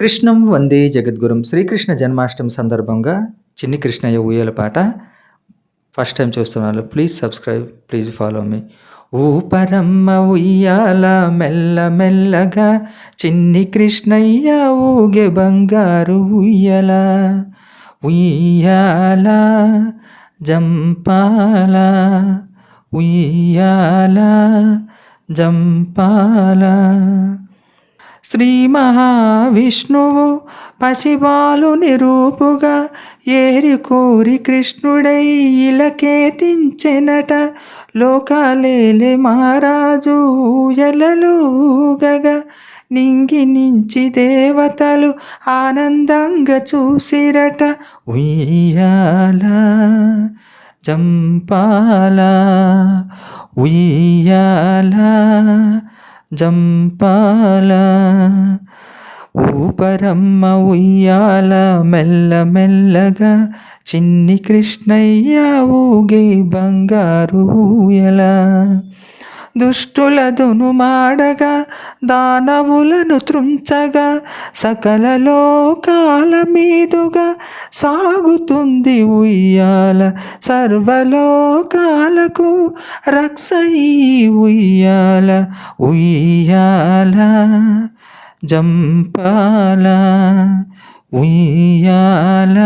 కృష్ణం వందే జగద్గురం. శ్రీకృష్ణ జన్మాష్టమి సందర్భంగా చిన్ని కృష్ణయ్య ఊయల పాట. ఫస్ట్ టైం చూస్తున్నారు please subscribe please follow me. ఊపరమ్మ ఉయ్యాల మెల్ల మెల్లగా చిన్ని కృష్ణయ్య ఊగే బంగారు ఉయ్యల. ఉయ్యాల జంపాల ఉయ్యాల జంపాల. శ్రీ మహావిష్ణువు పసివాలు నిరూపుగా ఏరి కోరి కృష్ణుడై ఇలకేతించెనట. లోకాలేలే మహారాజు ఎలలుగగా. నింగి నించి దేవతలు ఆనందంగా చూసిరట. ఉయ్యాల జంపాల ఉయ్యాల జంపాల ఊపరమ్మ ఉయ్యాల మెల్ల మెల్లగా చిన్ని కృష్ణయ్య ఊగే బంగారు ఊయలా. దుష్టులదును మాడగా దానవులను త్రుంచగా సకల లోకాల మీదుగా సాగుతుంది ఉయ్యాల సర్వలోకాలకు రక్షయి ఉయ్యాల ఉయ్యాల జంపాల ఉయ్యాల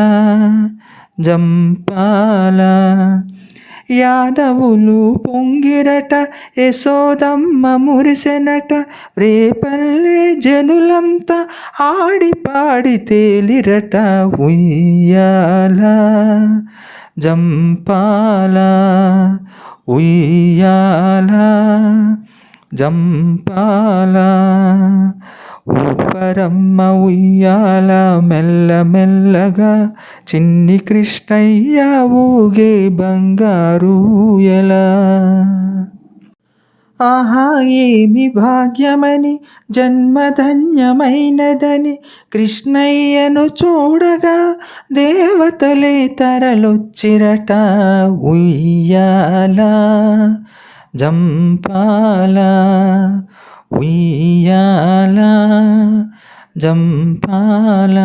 జంపాల. యాదవులు పొంగిరట యశోదమ్మ మురిసెనట రేపల్లె జనులంతా ఆడిపాడి తేలిరట ఉయ్యాల జంపాల ఉయ్యాల జంపాల. ఊపరమ్మ ఉయ్యాల మెల్ల మెల్లగా చిన్ని కృష్ణయ్య ఊగే బంగారు ఆహా ఏమి భాగ్యమని జన్మధన్యమైనదని కృష్ణయ్యను చూడగా దేవతలే తరలొచ్చిరట ఉయ్యాల. జంపాల ఉయ్యాల జంపాల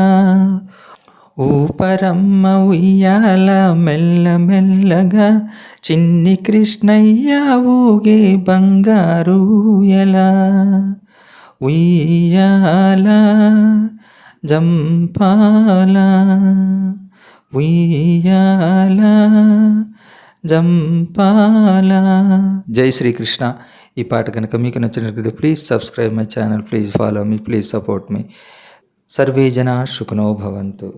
ఊపరమ్మ ఉయ్యాల మెల్ల మెల్లగా చిన్ని కృష్ణయ్య ఊగే బంగారు ఎలా ఉయ్యాల జంపాల ఉయ్యాలా జంపాల. జై శ్రీకృష్ణ. ఈ పాట కనుక మీకు నచ్చినట్లయితే please subscribe my channel please follow me please support me survey జనా సుఖనో భవంతు.